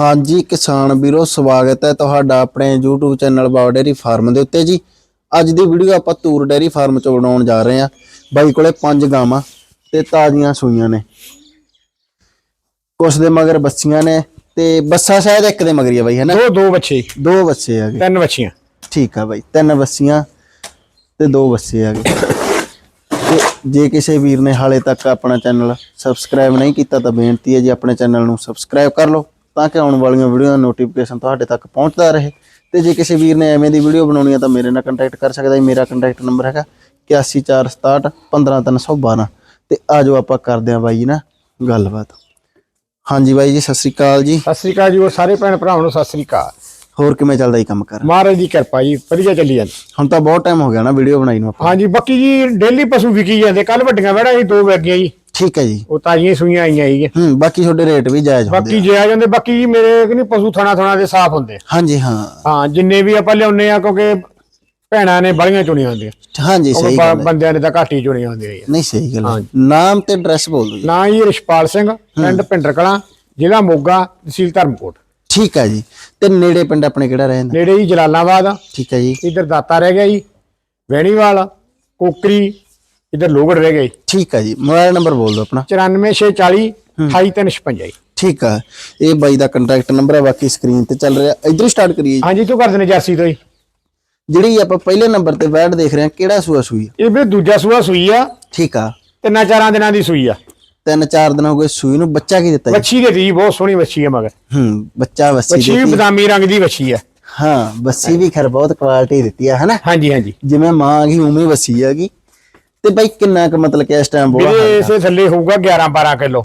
ਹਾਂਜੀ ਕਿਸਾਨ ਵੀਰੋ ਸਵਾਗਤ ਹੈ ਤੁਹਾਡਾ ਆਪਣੇ YouTube ਚੈਨਲ ਬਾਓ ਡੇਰੀ ਫਾਰਮ ਦੇ ਉੱਤੇ ਜੀ। ਅੱਜ ਦੀ ਵੀਡੀਓ ਆਪਾਂ ਤੂਰ ਡੇਰੀ ਫਾਰਮ ਚ ਬਣਾਉਣ ਜਾ ਰਹੇ ਹਾਂ। ਬਾਈ ਕੋਲੇ ਪੰਜ ਗਾਵਾਂ ਤੇ ਤਾਜ਼ੀਆਂ ਸੂਈਆਂ ਨੇ। ਕੁਛ ਦੇ ਮਗਰ ਬੱਸੀਆਂ ਨੇ ਤੇ ਬੱਸਾ ਸ਼ਾਇਦ ਇੱਕ ਦੇ ਮਗਰੀ ਆ ਬਾਈ ਹੈਨਾ? ਦੋ ਦੋ ਬੱਚੇ। ਦੋ ਬੱਸੇ ਹੈਗੇ ਤਿੰਨ ਬੱਚੀਆਂ। ਠੀਕ ਆ ਬਾਈ ਤਿੰਨ ਬੱਸੀਆਂ ਤੇ ਦੋ ਬੱਸੇ ਹੈਗੇ ਤੇ ਜੇ ਕਿਸੇ ਵੀਰ ਨੇ ਹਾਲੇ ਤੱਕ ਆਪਣਾ ਚੈਨਲ ਸਬਸਕ੍ਰਾਈਬ ਨਹੀਂ ਕੀਤਾ ਤਾਂ ਬੇਨਤੀ ਹੈ ਜੀ ਆਪਣੇ ਚੈਨਲ ਨੂੰ ਸਬਸਕ੍ਰਾਈਬ ਕਰ ਲਓ। ਤਾਂ ਕਿ ਆਉਣ ਵਾਲੀਆਂ ਵੀਡੀਓ ਦਾ ਨੋਟੀਫਿਕੇਸ਼ਨ ਤੁਹਾਡੇ ਤੱਕ ਪਹੁੰਚਦਾ ਰਹੇ। ਤੇ ਜੇ ਕਿਸੇ ਵੀਰ ਨੇ ਐਵੇਂ ਦੀ ਵੀਡੀਓ ਬਣਾਉਣੀ ਹੈ ਤਾਂ ਮੇਰੇ ਨਾਲ ਕੰਟੈਕਟ ਕਰ ਸਕਦਾ ਹੈ ਮੇਰਾ ਕੰਟੈਕਟ ਨੰਬਰ ਹੈਗਾ 814661 15312 ਤੇ ਆਜੋ ਆਪਾਂ ਕਰਦੇ ਹਾਂ ਬਾਈ ਜੀ ਨਾ ਗੱਲਬਾਤ। ਹਾਂਜੀ ਬਾਈ ਜੀ ਸਤਿ ਸ੍ਰੀ ਅਕਾਲ ਜੀ। ਸਤਿ ਸ੍ਰੀ ਅਕਾਲ ਜੀ ਉਹ ਸਾਰੇ ਭੈਣ ਭਰਾਵਾਂ ਨੂੰ ਸਤਿ ਸ੍ਰੀ ਅਕਾਲ। ਹੋਰ ਕਿਵੇਂ ਚੱਲਦਾ ਜੀ ਕੰਮ ਕਰ? ਮਹਾਰਾਜ ਦੀ ਕਿਰਪਾ ਜੀ ਵਧੀਆ ਚੱਲੀ ਜਾਂਦੀ। ਹੁਣ ਤਾਂ ਬਹੁਤ ਟਾਈਮ ਹੋ ਗਿਆ ਨਾ ਵੀਡੀਓ ਬਣਾਈ ਨੂੰ ਆਪਾਂ। ਹਾਂਜੀ ਬਾਕੀ ਜੀ ਡੇਲੀ ਪਸ਼ੂ ਵਿਕੀ ਜਾਂਦੇ। ਕੱਲ ਵੱਡੀਆਂ ਵੜਾ ਸੀ ਦੋ ਵਗੀਆਂ ਜੀ। ਠੀਕ ਹੈ ਜੀ। ਉਹ ਤਾਜ਼ੀਆਂ ਸੂਈਆਂ ਆਈਆਂ ਜੀ। ਹੂੰ ਬਾਕੀ ਤੁਹਾਡੇ ਰੇਟ ਵੀ ਜਾਇਜ਼ ਹੁੰਦੇ ਬਾਕੀ ਜੇ ਆ ਜਾਂਦੇ ਬਾਕੀ ਜੀ ਮੇਰੇ ਕਿ ਨਹੀਂ ਪਸ਼ੂ ਥਣਾ ਥਣਾ ਦੇ ਸਾਫ਼ ਹੁੰਦੇ। ਹਾਂਜੀ ਹਾਂ। ਹਾਂ ਜਿੰਨੇ ਵੀ ਆਪਾਂ ਲਿਆਉਨੇ ਆ ਕਿਉਂਕਿ ਭੈਣਾਂ ਨੇ ਬੜੀਆਂ ਚੁਣੀਆਂ ਹੁੰਦੀਆਂ। ਹਾਂਜੀ ਸਹੀ ਗੱਲ ਹੈ। ਬੰਦਿਆਂ ਨੇ ਤਾਂ ਘੱਟ ਹੀ ਚੁਣੀਆਂ ਹੁੰਦੀਆਂ ਜੀ। ਨਹੀਂ ਸਹੀ ਗੱਲ ਹੈ। ਨਾਮ ਤੇ ਐਡਰੈਸ ਬੋਲ ਦਿਓ ਜੀ। ਨਾਂ ਜੀ ਰਿਸ਼ਪਾਲ ਸਿੰਘ ਪਿੰਡ ਪਿੰਡਰ ਕਲਾਂ ਜ਼ਿਲ੍ਹਾ ਮੋਗਾ ਤਹਿਸੀਲ ਧਰਮਕੋਟ। ਠੀਕ ਹੈ ਜੀ। ਤੇ ਨੇੜੇ ਪਿੰਡ ਆਪਣੇ ਕਿਹੜਾ ਰਹਿੰਦਾ ਨੇੜੇ ਜੀ ਜਲਾਲਾਬਾਦ ਆ। ਠੀਕ ਹੈ ਜੀ। ਇਧਰ ਦਾਤਾ ਰਹਿ ਗਿਆ ਜੀ ਵੈਣੀਵਾਲ ਕੋਕਰੀ ਇਧਰ ਲੋਗੜ ਰਹਿ ਜੀ ਠੀਕ ਹੈ ਜੀ ਮੋਬਾਈਲ ਨੰਬਰ ਬੋਲ ਦਿਓ ਆਪਣਾ। 94640 28356 ਜੀ ਠੀਕ ਹੈ ਇਹ ਬਾਈ ਦਾ ਕੰਟੈਕਟ ਨੰਬਰ ਹੈ ਬਾਕੀ ਸਕਰੀਨ ਤੇ ਚੱਲ ਰਿਹਾ। ਇਧਰ ਹੀ ਸਟਾਰਟ ਕਰੀਏ। ਹਾਂਜੀ ਤੂੰ ਕਰਦੇ ਨੇ ਜਰਸੀ ਤੋਂ ਜੀ ਜਿਹੜੀ ਆਪਾਂ ਪਹਿਲੇ ਨੰਬਰ ਤੇ ਬੈਠ ਦੇਖ ਰਹੇ ਹਾਂ ਕਿਹੜਾ ਸੂਆ ਸੂਈ ਹੈ? ਇਹ ਵੀ ਦੂਜਾ ਸੂਆ ਸੂਈ ਆ। ਠੀਕ ਆ। ਤਿੰਨਾਂ ਚਾਰਾਂ ਦਿਨਾਂ ਦੀ ਸੂਈ ਆ। ਤਿੰਨ ਚਾਰ ਦਿਨ ਹੋ ਗਏ ਸੂਈ ਨੂੰ ਬੱਚਾ ਕੀ ਦਿੱਤਾ ਜੀ? ਵੱਛੀ ਦੇ ਦੀ ਬਹੁਤ ਸੋਹਣੀ ਵੱਛੀ ਆ ਮਗਰ। ਹੂੰ ਬੱਚਾ ਵੱਛੀ ਵੀ ਦਿੱਤੀ। ਬਦਾਮੀ ਰੰਗ ਦੀ ਵੱਛੀ ਆ। ਹਾਂ ਬੱਸੀ ਵੀ ਖਰ ਬਹੁਤ ਕੁਆਲਿਟੀ ਦਿੱਤੀ ਆ ਹਨਾ? ਹਾਂਜੀ ਹਾਂਜੀ। ਜਿਵੇਂ ਮਾਂ ਗਈ ਉਵੇਂ ਵੱਸੀ ਹੈਗੀ ਤੇ ਬਾਈ ਕਿੰਨਾ ਕੁ ਮਤਲਬ ਕਿ ਇਸ ਟਾਈਮ ਬੋਲਾ ਵੀਰੇ ਇਸੇ ਥੱਲੇ ਹੋਊਗਾ 11 12 ਕਿਲੋ।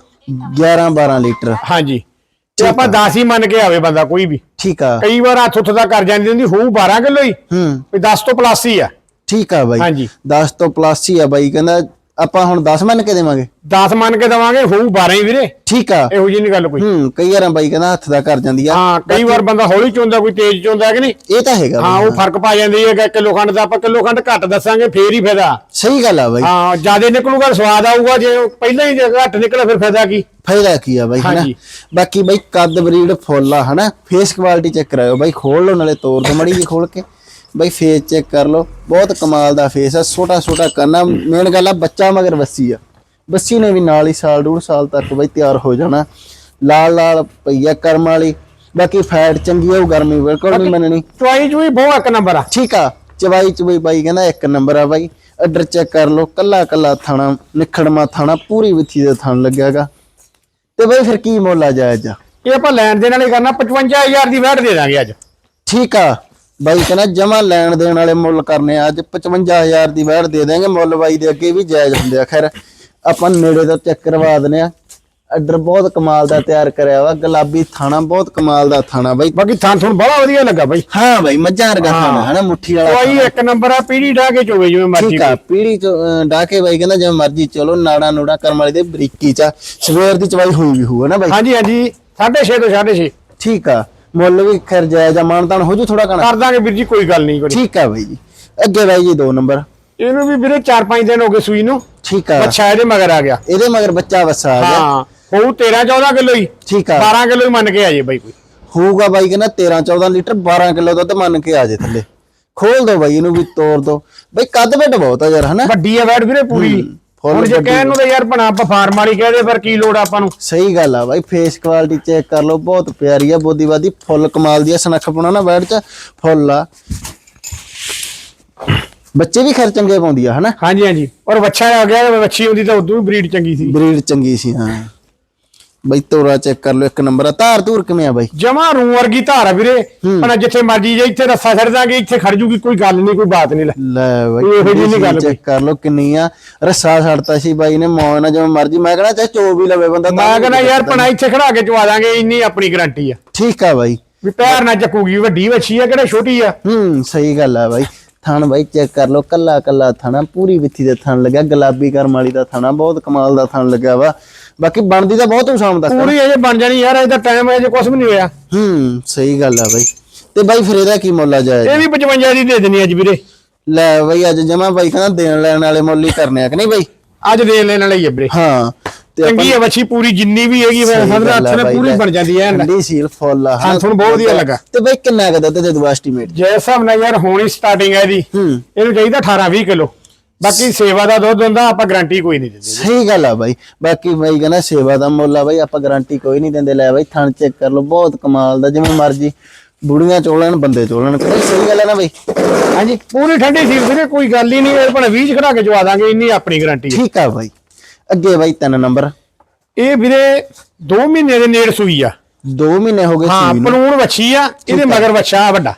11 12 ਲੀਟਰ। ਹਾਂਜੀ। ਤੇ ਆਪਾਂ 10 ਹੀ ਮੰਨ ਕੇ ਆਵੇ ਬੰਦਾ ਕੋਈ ਵੀ। ਠੀਕ ਆ। ਕਈ ਵਾਰ ਹੱਥ ਉੱਥ ਦਾ ਕਰ ਜਾਂਦੀ ਹੁੰਦੀ ਹੋਊ 12 ਕਿਲੋ ਹੀ। ਹੂੰ। ਵੀ 10 ਤੋਂ ਪਲੱਸ ਹੀ ਆ। ਠੀਕ ਆ ਬਾਈ। ਹਾਂਜੀ। 10 ਤੋਂ ਪਲੱਸ ਹੀ ਆ ਬਾਈ ਕਹਿੰਦਾ ਆਪਾਂ ਹੁਣ 10 ਮੰਨ ਕੇ ਦੇਵਾਂਗੇ? 10 ਮੰਨ ਕੇ ਦਵਾਂਗੇ ਹੋਊ 12 ਹੀ ਵੀਰੇ। ਠੀਕ ਆ। ਇਹੋ ਜਿਹੀ ਨਹੀਂ ਗੱਲ ਕੋਈ। ਹੂੰ ਕਈ ਵਾਰਾਂ ਬਾਈ ਕਹਿੰਦਾ ਹੱਥ ਦਾ ਕਰ ਜਾਂਦੀ ਆ। ਹਾਂ ਕਈ ਵਾਰ ਬੰਦਾ ਹੌਲੀ ਚੋਂਦਾ ਕੋਈ ਤੇਜ਼ ਚੋਂਦਾ ਕਿ ਨਹੀਂ? ਇਹ ਤਾਂ ਹੈਗਾ ਹਾਂ ਉਹ ਫ਼ਰਕ ਪਾ ਜਾਂਦੀ ਹੈ ਕਿ ਕਿਲੋ ਖੰਡ ਦਾ ਆਪਾਂ ਕਿਲੋ ਖੰਡ ਘੱਟ ਦੱਸਾਂਗੇ ਫੇਰ ਹੀ ਫਾਇਦਾ। ਸਹੀ ਗੱਲ ਆ ਬਾਈ। ਹਾਂ ਜ਼ਿਆਦਾ ਨਿਕਲੂਗਾ ਸਵਾਦ ਆਊਗਾ ਜੇ ਪਹਿਲਾਂ ਹੀ ਘੱਟ ਨਿਕਲੇ ਫਿਰ ਫਾਇਦਾ ਕੀ? ਫਾਇਦਾ ਕੀ ਆ ਬਾਈ ਹਨਾ। ਬਾਕੀ ਬਾਈ ਕੱਦ ਬਰੀਡ ਫੁੱਲ ਆ ਹਨਾ? ਫੇਸ ਕੁਆਲਿਟੀ ਚੈੱਕ ਕਰਾਓ ਬਾਈ ਖੋਲ ਲਓ ਨਾਲੇ ਤੋਰ ਦੋ ਮੜੀ ਜੀ ਖੋਲ ਕੇ। ਬਾਈ ਫੇਸ ਚੈੱਕ ਕਰ ਲਓ। ਬਹੁਤ ਕਮਾਲ ਦਾ ਫੇਸ ਆ ਛੋਟਾ ਛੋਟਾ ਕੰਨਾ। ਮੇਨ ਗੱਲ ਆ ਬੱਚਾ ਮਗਰ ਵੱਸੀ ਆ। ਬੱਸੀ ਨੇ ਵੀ ਨਾਲ ਹੀ ਸਾਲ ਡੂਢ ਸਾਲ ਤੱਕ ਬਾਈ ਤਿਆਰ ਹੋ ਜਾਣਾ। ਲਾਲ ਲਾਲ ਪਈਆ ਕਰਮ ਵਾਲੀ। ਬਾਕੀ ਫੈਟ ਚੰਗੀ ਆ ਉਹ ਗਰਮੀ ਬਿਲਕੁਲ ਨਹੀਂ ਮੰਨਣੀ। ਚੁਆਈ ਚੁਈ ਬਹੁਤ ਇੱਕ ਨੰਬਰ ਆ। ਠੀਕ ਆ ਚਵਾਈ ਚਵਾਈ ਬਾਈ ਕਹਿੰਦਾ ਇੱਕ ਨੰਬਰ ਆ ਬਾਈ। ਆਰਡਰ ਚੈੱਕ ਕਰ ਲਓ ਕੱਲਾ ਕੱਲਾ ਥਾਣਾ ਨਿਖੜਮਾ ਥਾਣਾ ਪੂਰੀ ਵਿੱਥੀ ਦੇ ਥਣ ਲੱਗਿਆਗਾ। ਤੇ ਬਾਈ ਫਿਰ ਕੀ ਮੁੱਲ ਆ ਜਾਇਜ਼? ਆ ਇਹ ਆਪਾਂ ਲੈਣ ਦੇਣ ਵਾਲੇ ਕਰਨਾ 55000 ਦੀ ਵੈਟ ਦੇ ਦਾਂਗੇ ਅੱਜ। ਠੀਕ ਆ। ਬਾਈ ਕਹਿੰਦਾ ਜਮਾ ਲੈਣ ਦੇਣ ਵਾਲੇ ਮੁੱਲ ਕਰਨੇ ਆ ਅੱਜ 55000 ਦੀ ਵੈਟ ਦੇ ਦੇਾਂਗੇ ਮੁੱਲ ਬਾਈ ਦੇ ਅੱਗੇ ਵੀ ਜਾਇਜ਼ ਹੁੰਦੇ ਆ। ਖੈਰ ਆਪਾਂ ਨੇੜੇ ਤੋਂ ਚੈੱਕ ਕਰਵਾ ਦਨੇ ਆ। ਆਰਡਰ ਬਹੁਤ ਕਮਾਲ ਦਾ ਤਿਆਰ ਕਰਿਆ ਵਾ ਗੁਲਾਬੀ ਥਾਣਾ ਬਹੁਤ ਕਮਾਲ ਦਾ ਥਾਣਾ ਬਾਈ। ਬਾਕੀ ਥਾਂ ਤੁਹਾਨੂੰ ਬੜਾ ਵਧੀਆ ਲੱਗਾ ਬਾਈ। ਹਾਂ ਬਾਈ ਮੱਝਾਂ ਵਰਗਾ ਥਾਣਾ ਹਨਾ ਮੁੱਠੀ ਵਾਲਾ ਚੁਆਈ ਇੱਕ ਨੰਬਰ ਆ ਪੀੜੀ ਢਾ ਕੇ ਚੋਵੇ ਜਿਵੇਂ ਮਰਜ਼ੀ ਠੀਕ ਆ ਪੀੜੀ ਚ ਡਾਹ ਕੇ ਬਾਈ ਕਹਿੰਦਾ ਜਿਵੇਂ ਮਰਜ਼ੀ ਚਲੋ ਨਾੜਾ ਨੂੜਾ ਕਰਮ ਵਾਲੀ ਦੇ ਬਰੀਕੀ ਚ। ਸਵੇਰ ਦੀ ਚਵਾਈ ਹੋਈ ਵੀ ਹੋਊ ਨਾ ਬਾਈ? ਹਾਂਜੀ ਹਾਂਜੀ 6.5 ਤੋਂ 6.5 ਠੀਕ ਆ। ਮੁੱਲ ਵੀ ਖੈਰ ਜਾਇਜ਼ ਆ ਮਾਨਤਾਨ ਹੋ ਜੂ ਥੋੜਾ ਕਣਾ ਕਰ ਦਾਂਗੇ ਵੀਰ ਜੀ ਕੋਈ ਗੱਲ ਨਹੀਂ ਕੋਈ। ਠੀਕ ਆ ਬਾਈ ਜੀ। ਅੱਗੇ ਬਾਈ ਜੀ ਦੋ ਨੰਬਰ। ਇਹਨੂੰ ਵੀ ਵੀਰੇ 4-5 ਦਿਨ ਹੋ ਗਏ ਸੂਈ ਨੂੰ। ਠੀਕ ਆ। ਅੱਛਾ ਇਹਦੇ ਮਗਰ ਆ ਗਿਆ। ਇਹਦੇ ਮਗਰ ਬੱਚਾ ਵਸਾ ਆ ਗਿਆ। ਹਾਂ ਹੋਊ 13-14 ਕਿਲੋ ਹੀ। ਠੀਕ ਆ। 12 ਕਿਲੋ ਹੀ ਮੰਨ ਕੇ ਆ ਜੇ ਬਾਈ ਕੋਈ। ਹੋਊਗਾ ਬਾਈ ਕਹਿੰਦਾ 13 14 ਲੀਟਰ 12 ਕਿਲੋ ਦੁੱਧ ਮੰਨ ਕੇ ਆ ਜੇ ਥੱਲੇ। ਖੋਲ ਦੋ ਬਾਈ ਇਹਨੂੰ ਵੀ ਤੋੜ ਦੋ। ਬਾਈ ਕੱਦ ਵੱਡ ਬਹੁਤ ਆ ਯਾਰ ਹਨਾ? ਵੱਡੀ ਆ ਵੈਟ ਵੀਰੇ ਪੂਰੀ। ਹੁਣ ਜੇ ਕਹਿਣ ਨੂੰ ਤਾਂ ਯਾਰ ਬਣਾ ਆਪਾਂ ਫਾਰਮ ਵਾਲੀ ਕਹਦੇ ਪਰ ਕੀ ਲੋੜ ਆਪਾਂ ਨੂੰ? ਸਹੀ ਗੱਲ ਆ ਬਾਈ ਫੇਸ ਕੁਆਲਿਟੀ ਚੈੱਕ ਕਰ ਲਓ ਬਹੁਤ ਪਿਆਰੀ ਆ ਬੋਦੀਵਾਦੀ ਫੁੱਲ ਕਮਾਲ ਦੀ ਆ ਸਨੱਖ ਪਾਉਣਾ ਨਾ ਬੈਠ ਚ ਫੁੱਲ ਆ। ਬੱਚੇ ਵੀ ਖੈਰ ਚੰਗੇ ਪਾਉਂਦੀ ਆ ਹਨਾ? ਹਾਂਜੀ ਹਾਂਜੀ। ਔਰ ਵੱਛਾ ਆ ਗਿਆ ਵੱਛੀ ਹੁੰਦੀ ਤਾਂ ਉਦੋਂ ਵੀ ਬਰੀਡ ਚੰਗੀ ਸੀ। ਬਰੀਡ ਚੰਗੀ ਸੀ ਹਾਂ। ਬਾਈ ਤੋਰਾ ਚੈੱਕ ਕਰ ਲਓ ਇੱਕ ਨੰਬਰ ਆ। ਧਾਰ ਧੂਰ ਕਿਵੇਂ ਆ ਬਾਈ? ਜਮਾ ਰੂ ਵਰਗੀ ਧਾਰ ਆ ਵੀਰੇ। ਪਰ ਜਿੱਥੇ ਮਰਜ਼ੀ ਜੇ ਇੱਥੇ ਰੱਸਾ ਛੱਡ ਦਾਂਗੇ ਇੱਥੇ ਖੜ ਜੂਗੀ ਕੋਈ ਗੱਲ ਨਹੀਂ ਕੋਈ ਬਾਤ ਨਹੀਂ ਲੈ। ਬਾਈ ਇਹੋ ਜਿਹੀ ਨੀ ਗੱਲ ਚੈੱਕ ਕਰ ਲਓ ਕਿੰਨੀ ਆ। ਰੱਸਾ ਛੱਡਤਾ ਸੀ ਬਾਈ ਨੇ ਮੌਜ ਨਾਲ ਜਿਵੇਂ ਮਰਜ਼ੀ। ਮੈਂ ਕਹਣਾ ਚਾਹੇ ਚੋ ਵੀ ਲਵੇ ਬੰਦਾ ਮੈਂ ਵੀ ਕਹਿੰਦਾ ਯਾਰ ਪਣਾ ਇੱਥੇ ਖੜਾ ਕੇ ਚਵਾ ਦਾਂਗੇ ਇੰਨੀ ਆਪਣੀ ਗਾਰੰਟੀ ਆ। ਠੀਕ ਆ ਬਾਈ। ਵੀ ਪੈਰ ਨਾ ਚੱਕੂਗੀ ਵੱਡੀ ਵੱਛੀ ਆ ਕਿਹੜਾ ਛੋਟੀ ਆ। ਹੂੰ ਸਹੀ ਗੱਲ ਆ ਬਾਈ। ਥਣ ਬਾਈ ਚੈੱਕ ਕਰ ਲਓ ਕੱਲਾ ਕੱਲਾ ਥਣਾ ਪੂਰੀ ਵਿੱਥੀ ਦੇ ਥਣ ਲੱਗਿਆ ਗੁਲਾਬੀ ਕਰਮ ਵਾਲੀ ਦਾ ਥਣਾ ਬਹੁਤ ਕਮਾਲ ਦਾ ਥਣ ਲੱਗਿਆ ਵਾ। ਬਾਕੀ ਬਣਦੀ ਤਾਂ ਬਹੁਤ ਸ਼ਾਮ ਤੱਕ ਪੂਰੀ ਅਜੇ ਬਣ ਜਾਣੀ ਯਾਰ ਇਹਦਾ ਟਾਈਮ ਅਜੇ ਕੁਝ ਵੀ ਨਹੀਂ ਹੋਇਆ। ਹੂੰ ਸਹੀ ਗੱਲ ਆ ਬਾਈ। ਤੇ ਬਾਈ ਫਿਰ ਇਹਦਾ ਕੀ ਮੁੱਲ ਆ ਜਾਏ ਇਹ ਵੀ 55 ਦੀ ਦੇ ਦੇਣੀ ਅੱਜ ਵੀਰੇ। ਲੈ ਬਾਈ ਅੱਜ ਜਮਾ ਬਾਈ ਕਹਿੰਦਾ ਦੇਣ ਲੈਣ ਵਾਲੇ ਮੁੱਲ ਹੀ ਕਰਨੇ ਆ ਕਿ ਨਹੀਂ ਬਾਈ? ਅੱਜ ਦੇ ਲੈਣ ਵਾਲੀ ਆ ਵੀਰੇ। ਹਾਂ ਤੇ ਆਪਾਂ- ਚੰਗੀ ਹੈ ਵੱਛੀ ਪੂਰੀ ਜਿੰਨੀ ਵੀ ਹੈਗੀ ਮੈਂ ਸਮਝਦਾ ਆ ਅੱਛਾ ਬਾਈ ਪੂਰੀ। ਬਣ ਜਾਂਦੀ ਹੈ ਠੰਡੀ ਸੀਲ ਫੁੱਲ ਆ ਹਾਂ, ਤੁਹਾਨੂੰ ਬਹੁਤ ਵਧੀਆ ਲੱਗਾ। ਤੇ ਬਾਈ ਕਿੰਨਾ ਕੁ ਦੁੱਧ ਦੇ ਦੂ ਐਸਟੀਮੇਟ ਜੇ ਹਿਸਾਬ ਨਾਲ ਯਾਰ ਹੋਣੀ ਸਟਾਰਟਿੰਗ ਹੈ ਹੂੰ। ਇਹਨੂੰ ਚਾਹੀਦਾ 18 20 ਕਿਲੋ। ਬਾਕੀ ਸੇਵਾ ਦਾ ਦੁੱਧ ਹੁੰਦਾ ਆਪਾਂ ਗਾਰੰਟੀ ਕੋਈ ਨਹੀਂ ਦਿੰਦੇ ਸਹੀ ਗੱਲ ਆ ਬਾਈ। ਬਾਕੀ ਬਾਈ ਕਹਿੰਦਾ ਸੇਵਾ ਦਾ ਮੁੱਲ ਆ ਬਾਈ ਆਪਾਂ ਗਾਰੰਟੀ ਕੋਈ ਨਹੀਂ ਦਿੰਦੇ। ਲੈ ਬਾਈ ਥਣ ਚੈੱਕ ਕਰ ਲਓ ਬਹੁਤ ਕਮਾਲ ਦਾ ਜਿਵੇਂ ਮਰਜ਼ੀ। ਬੁੜੀਆਂ ਚੋਲਣ ਬੰਦੇ ਚੋਲਣ। ਸਹੀ ਗੱਲ ਹੈ ਨਾ ਬਾਈ? ਹਾਂਜੀ ਪੂਰੀ ਠੰਡੀ ਸੀ ਵੀਰੇ ਕੋਈ ਗੱਲ ਹੀ ਨਹੀਂ ਇਹ ਭਾਵੇਂ 20 ਚ ਖੜਾ ਕੇ ਜਵਾ ਦਾਂਗੇ ਇੰਨੀ ਆਪਣੀ ਗਾਰੰਟੀ ਹੈ ਠੀਕ ਆ ਬਾਈ। ਅੱਗੇ ਬਾਈ ਤਿੰਨ ਨੰਬਰ। ਇਹ ਵੀਰੇ 2 ਮਹੀਨੇ ਦੇ ਨੇੜ ਸੂਈ ਆ। 2 ਮਹੀਨੇ ਹੋ ਗਏ ਹਾਂ ਸੂਈ ਨੂੰ। ਪਲੂਣ ਵੱਛੀ ਆ ਇਹਦੇ ਮਗਰ ਵੱਛਾ ਵੱਡਾ।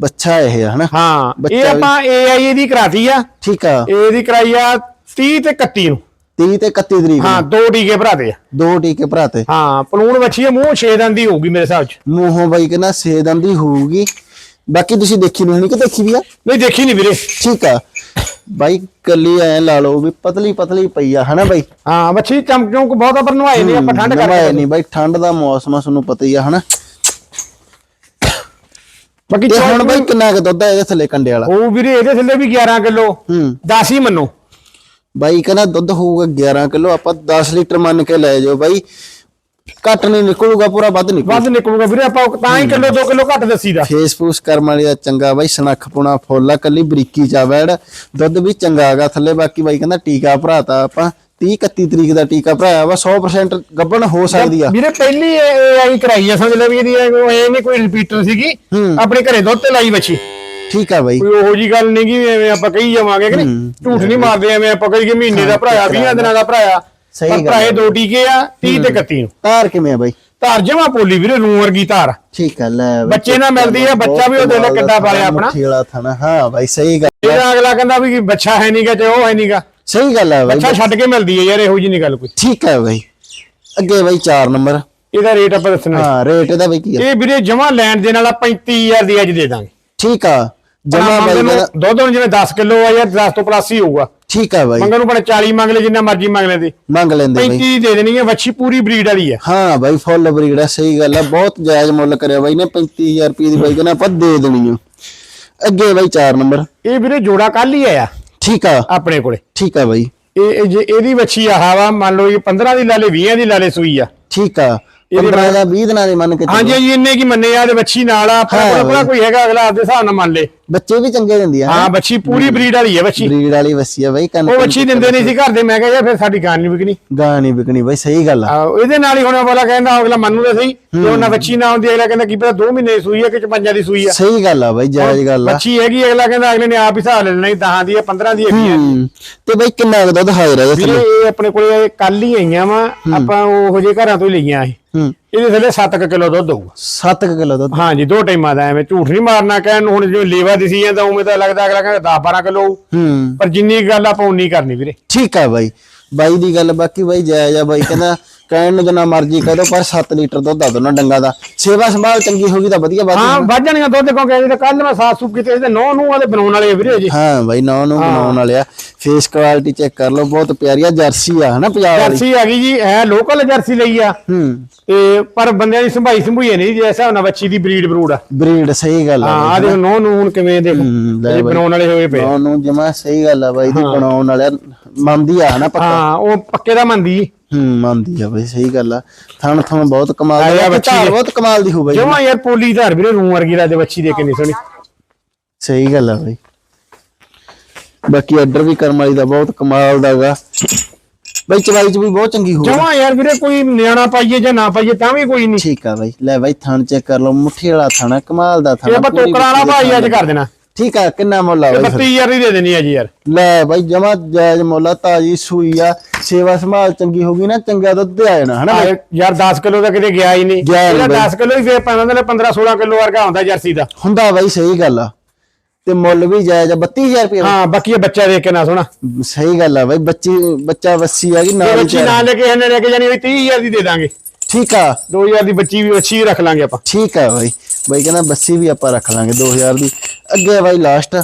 ਬੱਚਾ ਇਹ ਆ ਹਨਾ? ਹਾਂ ਇਹ ਆਪਾਂ ਏਆਈ ਇਹਦੀ ਕਰਾਤੀ ਆ। ਠੀਕ ਆ। ਇਹਦੀ ਕਰਾਈ ਆ 30 ਤੇ 31 ਨੂੰ। 30 ਤੇ 31 ਤਰੀਕ ਹਾਂ ਦੋ ਟੀਕੇ ਭਰਾਤੇ ਆ। ਦੋ ਟੀਕੇ ਭਰਾਤੇ ਹਾਂ ਪਲੂਣ ਵੱਛੀ ਆ ਮੂੰਹ 6 ਦੰਦ ਦੀ ਹੋਊਗੀ ਮੇਰੇ ਹਿਸਾਬ ਚ। ਮੂੰਹੋਂ ਬਾਈ ਕਹਿੰਦਾ ਸੇ ਦੰਦ ਦੀ ਹੋਊਗੀ। ਬਾਕੀ ਤੁਸੀਂ ਦੇਖੀ ਨਹੀਂ ਕਿ ਦੇਖੀ ਵੀ ਆ? ਨਹੀਂ ਦੇਖੀ ਨਹੀਂ ਵੀਰੇ। ਠੀਕ ਆ। ਬਾਈ ਕੱਲੀ ਐ ਲਾ ਲਓ ਵੀ ਪਤਲੀ ਪਤਲੀ ਪਈ ਆ ਹਨਾ ਬਾਈ? ਹਾਂ ਵੱਛੀ ਚਮਕ ਚਮਕ ਬਹੁਤ ਆ ਪਰ ਨਵਾਏ ਨਹੀਂ ਆਪਾਂ ਠੰਡ ਕਰਕੇ ਨਹੀਂ ਬਾਈ ਠੰਡ ਦਾ ਮੌਸਮ ਆ ਤੁਹਾਨੂੰ ਪਤਾ ਹੀ ਆ ਹਨਾ? ਬਾਕੀ ਹੁਣ ਚੌਲ ਬਾਈ ਕਿੰਨਾ ਕੁ ਦੁੱਧ ਆ ਇਹਦੇ ਥੱਲੇ ਕੰਡੇ ਵਾਲਾ? ਉਹ ਵੀਰੇ ਇਹਦੇ ਥੱਲੇ ਵੀ 11 ਕਿਲੋ। ਹੂੰ। 10 ਹੀ ਮੰਨੋ। ਬਾਈ ਕਹਿੰਦਾ ਦੁੱਧ ਹੋਊਗਾ 11 ਕਿਲੋ ਆਪਾਂ 10 ਲੀਟਰ ਮੰਨ ਕੇ ਲੈ ਜਾਓ ਬਾਈ। ਘੱਟ ਨਹੀਂ ਨਿਕਲੂਗਾ ਪੂਰਾ ਵੱਧ ਨਿਕਲੂ। ਵੱਧ ਨਿਕਲੂਗਾ ਵੀਰੇ ਆਪਾਂ ਤਾਂ ਹੀ ਕਿਲੋ 2 ਕਿਲੋ ਘੱਟ ਦੱਸੀਦਾ। ਫੇਸ ਫੂਸ ਕਰਮ ਵਾਲੀ ਦਾ ਚੰਗਾ ਬਾਈ ਸਨੱਖ ਪੁਣਾ ਫੁੱਲ ਕੱਲੀ ਬਰੀਕੀ ਚਾ ਵੈੜ ਦੁੱਧ ਵੀ ਚੰਗਾ ਹੈਗਾ ਥੱਲੇ ਬਾਕੀ ਬਾਈ ਕਹਿੰਦਾ ਟੀਕਾ ਭਰਾਤਾ ਆਪਾਂ। 30 31 ਤਰੀਕ ਦਾ ਟੀਕਾ ਭਰਾਇਆ ਵਾ 100% ਗੱਬਣ ਹੋ ਸਕਦੀ ਆ। ਵੀਰੇ ਪਹਿਲੀ ਆਈ ਕਰਾਈ ਆ ਸਮਝ ਲੈ ਵੀ ਇਹਦੀ ਇਹ ਨਹੀਂ ਕੋਈ ਰਿਪੀਟਰ ਸੀਗੀ। ਆਪਣੇ ਘਰੇ ਦੁੱਧ ਤੇ ਲਾਈ ਬੱਚੀ। ਠੀਕ ਆ ਬਾਈ। ਕੋਈ ਉਹੋ ਜੀ ਗੱਲ ਨਹੀਂ ਕਿ ਐਵੇਂ ਆਪਾਂ ਕਹੀ ਜਾਵਾਂਗੇ ਕਿ ਨਹੀਂ? ਝੂਠ ਨਹੀਂ ਮਾਰਦੇ ਐਵੇਂ ਆਪਾਂ ਕਹੀਏ ਮਹੀਨੇ ਦਾ ਭਰਾਇਆ 20 ਦਿਨਾਂ ਦਾ ਭਰਾਇਆ। ਸਹੀ ਗੱਲ ਭਰਾਏ। ਦੋ ਟੀਕੇ ਆ 30 ਤੇ 31 ਨੂੰ। ਧਾਰ ਕਿਵੇਂ ਆ ਬਾਈ? ਧਾਰ ਜਮਾ ਪੋਲੀ ਵੀਰੇ ਰੂ ਵਰਗੀ ਧਾਰ। ਠੀਕ ਆ ਲੈ। ਬੱਚੇ ਨਾਲ ਮਿਲਦੀ ਆ, ਬੱਚਾ ਵੀ ਉਹ ਦੇਖ ਲੈ ਕਿੱਦਾਂ ਪਾਲਿਆ ਆਪਣਾ। ਮੁੱਠੀ ਵਾਲਾ ਥਣਾ। ਹਾਂ ਬਾਈ ਸਹੀ ਗੱਲ। ਇਹਦਾ ਅਗਲਾ ਕਹਿੰਦਾ ਵੀ ਬੱਚਾ ਹੈ ਨਹੀਂਗਾ ਤੇ ਉਹ ਹੈ ਨਹੀਂਗਾ ਸਹੀ ਗੱਲ ਆ ਬਾਈ। ਬੱਚਾ ਛੱਡ ਕੇ ਮਿਲਦੀ ਹੈ ਯਾਰ ਇਹੋ ਜੀ ਨਹੀਂ ਗੱਲ ਕੋਈ। ਠੀਕ ਆ ਬਾਈ। ਅੱਗੇ ਬਾਈ 4 ਨੰਬਰ। ਇਹਦਾ ਰੇਟ ਆਪਾਂ ਦੱਸਣਾ ਹਾਂ। ਰੇਟ ਇਹਦਾ ਬਾਈ ਕੀ ਆ? ਇਹ ਵੀਰੇ ਜਮਾ ਲੈਣ ਦੇ ਨਾਲ 35000 ਦੀ ਅੱਜ ਦੇ ਦਾਂਗੇ। ਠੀਕ ਆ। ਜਮਾ ਬਾਈ ਕਹਿੰਦਾ- ਦੁੱਧ ਹੁਣ ਜਿਵੇਂ 10 ਕਿਲੋ ਆ ਯਾਰ 10 ਤੋਂ ਪਲੱਸ ਹੀ ਹੋਊਗਾ। ਠੀਕ ਆ ਬਾਈ। ਮੰਗਣ ਨੂੰ ਬਣੇ 40 ਮੰਗ ਲੈ ਜਿੰਨਾ ਮਰਜ਼ੀ ਮੰਗ ਲੈ ਤੇ ਮੰਗ ਲੈਂਦੇ ਬਾਈ। 35 ਦੇ ਦੇਣੀ ਹੈ ਵੱਛੀ ਪੂਰੀ ਬਰੀਡ ਵਾਲੀ ਹੈ ਹਾਂ ਬਾਈ ਫੁੱਲ ਬਰੀਡ ਆ ਸਹੀ ਗੱਲ ਆ। ਬਹੁਤ ਜਾਇਜ਼ ਮੁੱਲ ਕਰਿਆ ਬਾਈ ਨੇ 35000 ਰੁਪਏ ਦੀ ਬਾਈ ਕਹਿੰਦਾ ਆਪਾਂ ਦੇ ਦੇਣੀ ਆ। ਅੱਗੇ ਬਾਈ 4 ਨੰਬਰ। ਇਹ ਵੀਰੇ ਜੋੜਾ ਕੱਲ ਹੀ ਆਇਆ। ਠੀਕ ਆ। ਆਪਣੇ ਕੋਲੇ। ਠੀਕ ਆ ਬਾਈ। ਇਹ ਇਹ ਜੇ ਇਹਦੀ ਵੱਛੀ ਆਹ ਵਾ ਮੰਨ ਲਓ ਇਹ 15 ਦੀ ਲਾ ਲੇ 20 ਦੀ ਲਾ ਲੇ ਸੂਈ ਆ। ਠੀਕ ਆ। ਇਹਦੇ 15 ਦਾ 20 ਦਿਨਾਂ ਦੇ ਮੰਨ ਕੇ। ਹਾਂਜੀ ਹਾਂਜੀ ਇੰਨੇ ਕੀ ਮੰਨੇ ਆ ਤੇ ਵੱਛੀ ਨਾਲ ਆ ਆਪਣਾ ਕੋਲ। ਕੋਈ ਹੈਗਾ ਅਗਲਾ ਆਪਦੇ ਹਿਸਾਬ ਨਾਲ ਮੰਨ ਲੇ। ਬੱਚੇ ਵੀ ਚੰਗੇ ਦਿੰਦੀ ਆ ਹਾਂ ਵੱਛੀ ਪੂਰੀ ਬਰੀਡ ਵਾਲੀ ਹੈ ਵੱਛੀ। ਬਰੀਡ ਵਾਲੀ ਵਸੀ ਆ ਬਾਈ ਕੰਨ ਉਹ ਵੱਛੀ ਦਿੰਦੇ ਨਹੀਂ ਸੀ ਘਰ ਦੇ ਮੈਂ ਕਿਹਾ ਯਾਰ ਫਿਰ ਸਾਡੀ ਗਾਂ ਨਹੀਂ ਵਿਕਣੀ। ਗਾਂ ਨਹੀਂ ਵਿਕਣੀ ਬਾਈ ਸਹੀ ਗੱਲ ਆ। ਇਹਦੇ ਨਾਲ ਹੀ ਹੁਣ ਵਾਲਾ ਕਹਿੰਦਾ ਅਗਲਾ ਮੰਨੂ ਤਾਂ ਸਹੀ ਜੇ ਉਹਨਾਂ ਬੱਚੀ ਨਾ ਹੁੰਦੀ ਅਗਲਾ ਕਹਿੰਦਾ ਕੀ ਪਤਾ 2 ਮਹੀਨੇ ਦੀ ਸੂਈ ਹੈ ਕਿ 5 ਦੀ ਸੂਈ ਆ। ਸਹੀ ਗੱਲ ਆ ਬਾਈ ਜਾਇਜ਼ ਗੱਲ ਆ। ਬੱਚੀ ਹੈਗੀ ਅਗਲਾ ਕਹਿੰਦਾ ਅਗਲੇ ਨੇ ਆਪ ਹੀ ਹਿਸਾਬ ਲੈ ਲੈਣਾ 10 ਦੀ ਹੈ 15 ਦੀ ਹੈਗੀ ਹੈ ਹੂੰ ਤੇ ਬਾਈ ਕਿੰਨਾ ਦੁੱਧ ਹਾਜ਼ਰ ਆ ਇਹ ਆਪਣੇ ਕੋਲੇ ਕੱਲ ਹੀ ਆਈਆਂ ਵਾ ਆਪਾਂ ਉਹੋ ਜਿਹੇ ਘਰਾਂ ਤੋਂ ਹੀ ਲਈਆਂ ਇਹ। ਇਹਦੇ ਥੱਲੇ 7 ਕਿਲੋ ਦੁੱਧ ਹੋਊਗਾ। 7 ਕਿਲੋ ਦੁੱਧ। ਹਾਂਜੀ ਦੋ ਟਾਈਮਾਂ ਦਾ ਐਵੇਂ ਝੂਠ ਨਹੀਂ ਮਾਰਨਾ ਕਹਿਣ ਨੂੰ ਹੁਣ ਜਿਵੇਂ ਲੇਵਾ ਦਿਸੀ ਜਾਂਦਾ ਉਵੇਂ ਤਾਂ ਲੱਗਦਾ ਅਗਲਾ ਕਹਿੰਦਾ 10 12 ਕਿਲੋ ਹੂੰ। ਪਰ ਜਿੰਨੀ ਗੱਲ ਆਪਾਂ ਉਨੀ ਕਰਨੀ ਵੀਰੇ। ਠੀਕ ਆ ਬਾਈ। ਬਾਈ ਦੀ ਗੱਲ ਬਾਕੀ ਬਾਈ ਜਾਇਜ਼ ਆ ਬਾਈ ਕਹਿੰਦਾ ਕਹਿਣ ਨੂੰ ਜਿੰਨਾ ਮਰਜ਼ੀ ਕਹਿ ਦੋ ਪਰ 7 ਲੀਟਰ ਦੁੱਧ ਆ ਦੋਨਾਂ ਡੰਗਾ ਦਾ। ਸੇਵਾ ਸੰਭਾਲ ਚੰਗੀ ਹੋਗੀ ਤਾਂ ਵਧੀਆ ਬਾਤ ਹਾਂ ਵੱਧ ਜਾਣੀਆਂ ਦੁੱਧ ਕਿਉਂਕਿ ਇਹਦੇ ਕੱਲ ਮੈਂ ਸਾਫ਼ ਸੁਫ ਕੀਤੇ ਇਹਦੇ ਨੌ ਨੂੰ ਵਾਲੇ ਬਣਾਉਣ ਵਾਲੇ ਵੀਰੇ ਜੀ। ਹਾਂ ਬਾਈ ਨੌ ਨੂੰ ਬਣਾਉਣ ਵਾਲੇ ਆ। ਫੇਸ ਕੁਆਲਿਟੀ ਚੈੱਕ ਕਰ ਲਓ ਬਹੁਤ ਪਿਆਰੀ ਆ ਜਰਸੀ ਆ ਹਨਾ ਪੰਜਾਬ ਵਾਲੀ। ਜਰਸੀ ਆ ਗਈ ਜੀ ਇਹ ਲੋਕਲ ਜਰਸੀ ਲਈ ਆ। ਹੂੰ। ਤੇ ਪਰ ਬੰਦਿਆਂ ਦੀ ਸੰਭਾਈ ਸੰਭੂਈ ਨਹੀਂ ਜੀ ਐਸਾ ਉਹਨਾਂ ਬੱਚੀ ਦੀ ਬਰੀਡ ਬਰੂਡ ਆ। ਬਰੀਡ ਸਹੀ ਗੱਲ ਆ ਹਾਂ ਆ ਦੇਖੋ ਨੌ ਨੂੰ ਹੁਣ ਕਿਵੇਂ ਦੇਖੋ ਇਹ। ਬਣਾਉਣ ਵਾਲੇ ਹੋਏ ਪਏ ਨੌ ਨੂੰ ਜਮਾ ਸਹੀ ਗੱਲ ਆ ਬਾਈ ਦੀ ਬਣਾਉਣ ਵਾਲਿਆ ਮੰਨਦੀ ਆ ਹਨਾ ਪੱਕਾ। ਹਾਂ ਉਹ ਪੱਕੇ ਦਾ ਮੰਦੀ ਹੂੰ ਮੰਨਦੀ ਆ ਬਾਈ ਸਹੀ ਗੱਲ ਆ। ਥਣ ਥਣ ਬਹੁਤ ਕਮਾਲ ਦੀ ਆ ਬੱਚੀ ਦੇ। ਬਹੁਤ ਕਮਾਲ ਦੀ ਹੋ ਬਾਈ। ਜਮਾ ਯਾਰ ਪੋਲੀ ਧਾਰ ਵੀਰੇ ਰੂ ਵਰਗੀ ਦਾ ਤੇ ਬੱਚੀ ਦੇ ਕੇ ਨਹੀਂ ਸੋਣੀ ਸਹੀ ਗੱਲ ਆ ਬਾਈ। ਬਾਕੀ ਆਰਡਰ ਵੀ ਕਰਮ ਵਾਲੀ ਦਾ ਬਹੁਤ ਕਮਾਲ ਦਾਗਾ ਬਾਈ ਚਵਾਈ ਚ ਵੀ ਬਹੁਤ ਚੰਗੀ ਹੋ ਜਮਾ ਯਾਰ ਵੀਰੇ ਕੋਈ ਨਿਆਣਾ ਪਾਈਏ ਜਾਂ ਨਾ ਪਾਈਏ ਤਾਂ ਵੀ ਕੋਈ ਨਹੀਂ ਠੀਕ ਆ ਬਾਈ ਲੈ ਬਾਈ ਥਣ ਚੈੱਕ ਕਰ ਲਓ। ਮੁੱਠੀ ਵਾਲਾ ਥਣ ਕਮਾਲ ਦਾ ਥਣ ਇਹ ਆਪਾਂ ਟੋਕਰਾ ਵਾਲਾ ਭਾਈ ਅੱਜ। ਕਰ ਦੇਣਾ। ਠੀਕ ਆ ਕਿੰਨਾ ਮੁੱਲ ਆ ਬਾਈ ਫਿਰ? 32000 ਦੀ ਦੇ ਦੇਣੀ ਆ ਜੀ ਯਾਰ। ਲੈ ਬਾਈ ਜਮਾ ਜਾਇਜ਼ ਮੁੱਲ ਆ ਤਾਜੀ ਸੂਈ ਆ ਸੇਵਾ ਸੰਭਾਲ ਚੰਗੀ ਹੋਗੀ ਨਾ ਚੰਗਾ ਦੁੱਧ ਤੇ ਆ ਜਾਣਾ ਹਨਾ ਯਾਰ 10 ਕਿਲੋ ਦਾ ਕਿਤੇ ਗਿਆ ਹੀ ਨਹੀਂ। ਹੀ ਇਹਦਾ ਨਹੀਂ 10 ਕਿਲੋ ਹੀ ਫੇਰ ਪੈਂਦਾ ਨੇ 15 16 ਕਿਲੋ ਵਰਗਾ ਹੁੰਦਾ ਜਰਸੀ ਦਾ। ਹੁੰਦਾ ਬਾਈ ਸਹੀ ਗੱਲ ਆ। ਤੇ ਮੁੱਲ ਵੀ ਜਾਇਜ਼ ਆ 32000 ਰੁਪਏ ਹਾਂ ਬਾਕੀ ਇਹ ਬੱਚਾ ਦੇਖ ਕੇ ਨਾ ਸੋਣਾ ਸਹੀ ਗੱਲ ਆ ਬਾਈ ਬੱਚੀ ਬੱਚਾ ਵੱਸੀ ਆ ਗਈ ਇਹ ਨਾਲ ਹੀ ਬੱਚੀ। ਨਾਲ ਲੈ ਕੇ ਇਹਨੇ ਲੈ ਕੇ ਜਾਣੀ ਹੋਈ 30000 ਦੀ ਦੇ ਦਾਂਗੇ। ਠੀਕ ਆ। 2000 ਦੀ ਬੱਚੀ ਵੀ ਅੱਛੀ ਰੱਖ ਲਾਂਗੇ ਆਪਾਂ। ਠੀਕ ਆ ਬਾਈ। ਬਾਈ ਕਹਿੰਦਾ ਬੱਸੀ ਵੀ ਆਪਾਂ ਰੱਖ ਲਾਂਗੇ 2000 ਦੀ। ਅੱਗੇ ਬਾਈ ਲਾਸਟ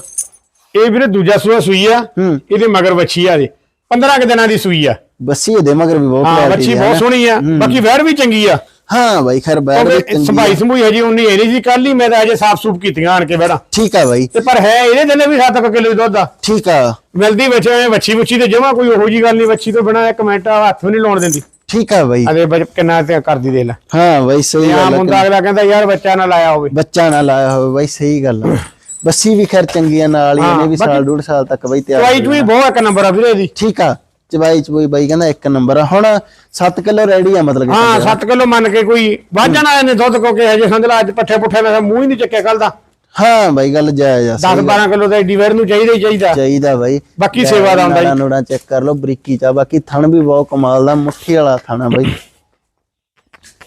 ਇਹ ਵੀਰੇ ਦੂਜਾ ਸੂਆ ਸੂਈ ਆ। ਇਹਦੇ ਮਗਰ ਬੱਚੀ ਆ ਦੇ 15 ਕੁ ਦਿਨਾਂ ਦੀ ਸੂਈ ਆ। ਬੱਸੀ ਇਹਦੇ ਮਗਰ ਵੀ ਬਹੁਤ ਹਾਂ ਬੱਚੀ ਬਹੁਤ। ਸੋਹਣੀ ਆ। ਬਾਕੀ ਵੈਰ ਵੀ ਚੰਗੀ ਆ। ਹਾਂ ਬਾਈ ਖੈਰ ਬੈਠ ਚੰਗੀ ਸੰਭਾਈ। ਸੰਭੂਈ ਹਜੀ ਉਨੀ ਹੈ ਨਹੀਂ ਜੀ ਕੱਲ ਹੀ ਮੈਂ ਤਾਂ ਅਜੇ ਸਾਫ਼ ਸੂਫ ਕੀਤੀਆਂ ਆਣ ਕੇ ਬੈੜਾ ਠੀਕ ਆ ਬਾਈ। ਤੇ ਪਰ ਹੈ ਇਹਦੇ ਦਿਨੇ ਵੀ 7 ਕਿਲੋ ਦੁੱਧ ਆ। ਠੀਕ ਆ। ਮਿਲਦੀ ਵਿੱਚ ਐ ਵੱਛੀ ਵੱਛੀ ਤੇ ਜਮਾ ਕੋਈ ਉਹੋ ਜੀ ਗੱਲ ਨਹੀਂ। ਵੱਛੀ ਤੋਂ ਬਿਨਾ ਇੱਕ ਮਿੰਟ ਹੱਥ ਵੀ ਨਹੀਂ ਲਾਉਣ ਦਿੰਦੀ। ਠੀਕ ਆ ਬਾਈ। ਅਦੇ ਬੱਚ ਕਿੰਨਾ ਤੇ ਕਰਦੀ ਦੇ ਲੈ। ਹਾਂ ਬਾਈ ਸਹੀ ਆ ਗੱਲ ਮੁੰਡਾ ਆ ਅਗਲਾ ਕਹਿੰਦਾ ਯਾਰ ਬੱਚਾ ਨਾ ਲਾਇਆ ਹੋਵੇ। ਬੱਚਾ ਨਾ ਲਾਇਆ ਹੋਵੇ ਬਾਈ ਸਹੀ ਗੱਲ ਆ। ਬੱਸੀ ਵੀ ਖੈਰ ਚੰਗੀ ਆ ਨਾਲ ਹੀ ਇਹਨੇ ਵੀ ਸਾਲ ਡੂਢ ਸਾਲ ਤੱਕ ਬਾਈ ਤਿਆਰ ਚਵਾਈ ਚੁਈ ਬਹੁਤ ਇੱਕ ਨੰਬਰ ਆ ਵੀਰੇ ਦੀ ਠੀਕ ਆ ਚਬਾਈ ਚਬੂਈ ਬਾਈ ਕਹਿੰਦਾ ਇੱਕ ਨੰਬਰ ਆ। ਹੁਣ 7 ਕਿਲੋ ਰੈਡੀ ਆ ਮਤਲਬ ਹਾਂ 7 ਕਿਲੋ ਮੰਨ ਕੇ ਕੋਈ ਵਾਜਣ ਆਏ ਨੇ ਦੁੱਧ ਕੋ ਕੇ ਹਜੇ ਸਮਝ ਲਾ ਅੱਜ ਪੱਠੇ ਪੁੱਠੇ ਦਾ ਮੂੰਹ ਹੀ ਨਹੀਂ ਚੱਕਿਆ ਕੱਲ ਦਾ। ਹਾਂ ਬਾਈ ਗੱਲ ਜਾਇਜ਼ ਆ 10 12 ਕਿਲੋ ਦਾ ਏਡੀ ਵੇਰ ਨੂੰ ਚਾਹੀਦਾ ਹੀ ਚਾਹੀਦਾ। ਚਾਹੀਦਾ ਬਾਈ। ਬਾਕੀ ਸੇਵਾ ਦਾ ਹੁੰਦਾ ਜੀ। ਨੋੜਾ ਚੈੱਕ ਕਰ ਲਓ ਬਰੀਕੀ ਚਾ ਬਾਕੀ ਥਣ ਵੀ ਬਹੁਤ ਕਮਾਲ ਦਾ ਮੁੱਠੀ ਵਾਲਾ ਥਣ ਬਾਈ।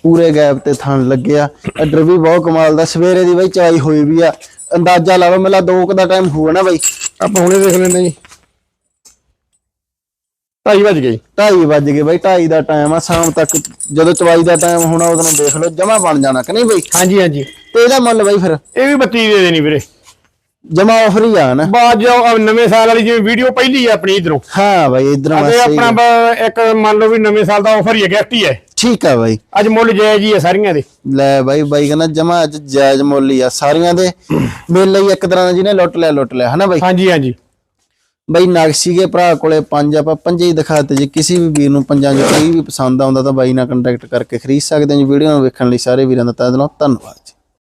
ਪੂਰੇ ਗੈਪ ਤੇ ਥਣ ਲੱਗਿਆ ਅੱਡਰ ਵੀ ਬਹੁਤ ਕਮਾਲ ਦਾ ਸਵੇਰੇ ਦੀ ਬਾਈ ਚਾਈ ਹੋਈ ਵੀ ਆ। ਅੰਦਾਜ਼ਾ ਲਾ ਲਓ ਮੇਲਾ 2 ਦਾ ਟਾਈਮ ਹੋਊਗਾ ਨਾ ਬਾਈ। ਆਪਾਂ ਹੁਣੇ ਦੇਖ ਲੈਂਦੇ ਜੀ। 2:30 ਵਜ ਗਏ 2:30 ਵੱਜ ਗਏ ਬਾਈ 2:30 ਦਾ ਟਾਈਮ ਆ ਸ਼ਾਮ ਤੱਕ ਜਦੋਂ ਚਵਾਈ ਦਾ ਟਾਈਮ ਹੋਣਾ ਉਦੋਂ ਦੇਖ ਲਓ ਜਮਾ ਬਣ ਜਾਣਾ ਕਿ ਨਹੀਂ ਬਾਈ? ਹਾਂਜੀ ਹਾਂਜੀ। ਤੇ ਇਹਦਾ ਮੁੱਲ ਬਾਈ ਫਿਰ? ਇਹ ਵੀ 32 ਦੇ ਦੇਣੀ ਵੀਰੇ। ਜਮਾ ਆਫਰ ਹੀ ਆ ਨਾ। ਬਾਅਦ ਜੋ ਆਹ ਨਵੇਂ ਸਾਲ ਵਾਲੀ ਜਿਵੇਂ ਵੀਡੀਓ ਪਹਿਲੀ ਆ ਆਪਣੀ ਇਧਰੋਂ। ਹਾਂ ਬਾਈ ਇਧਰੋਂ ਅਤੇ ਆਪਣਾ ਬ- ਇੱਕ ਮੰਨ ਲਓ ਵੀ ਨਵੇਂ ਸਾਲ ਦਾ ਆਫਰ ਹੀ ਹੈ ਗਿਫਟ ਹੀ ਹੈ ਠੀਕ ਆ ਬਾਈ। ਅੱਜ ਮੁੱਲ ਜਾਇਜ਼ ਹੀ ਹੈ ਸਾਰੀਆਂ ਦੇ। ਲੈ ਬਾਈ ਬਾਈ ਕਹਿੰਦਾ ਜਮਾ ਅੱਜ ਜਾਇਜ਼ ਮੁੱਲ ਹੀ ਆ ਸਾਰੀਆਂ ਦੇ। ਮੇਲੇ ਹੀ ਇੱਕ ਤਰ੍ਹਾਂ ਦਾ ਜਿਹਨੇ ਲੁੱਟ ਲਿਆ ਲੁੱਟ ਲਿਆ ਹਨਾ ਬਾਈ? ਹਾਂਜੀ ਹਾਂਜੀ। ਬਾਈ ਨਗ ਸੀਗੇ ਭਰਾ ਕੋਲੇ ਪੰਜ, ਆਪਾਂ ਪੰਜੇ ਹੀ ਦਿਖਾਤੇ ਜੇ ਕਿਸੇ ਵੀ ਵੀਰ ਨੂੰ ਪੰਜਾਂ ਚੋਂ ਕੋਈ ਵੀ ਪਸੰਦ ਆਉਂਦਾ ਤਾਂ ਬਾਈ ਨਾਲ ਕੰਟੈਕਟ ਕਰਕੇ ਖਰੀਦ ਸਕਦੇ ਹੋ। ਜੀ ਵੀਡੀਓ ਨੂੰ ਵੇਖਣ ਲਈ ਸਾਰੇ ਵੀਰਾਂ ਦਾ ਤਹਿ ਦਿਲੋਂ ਧੰਨਵਾਦ ਜੀ।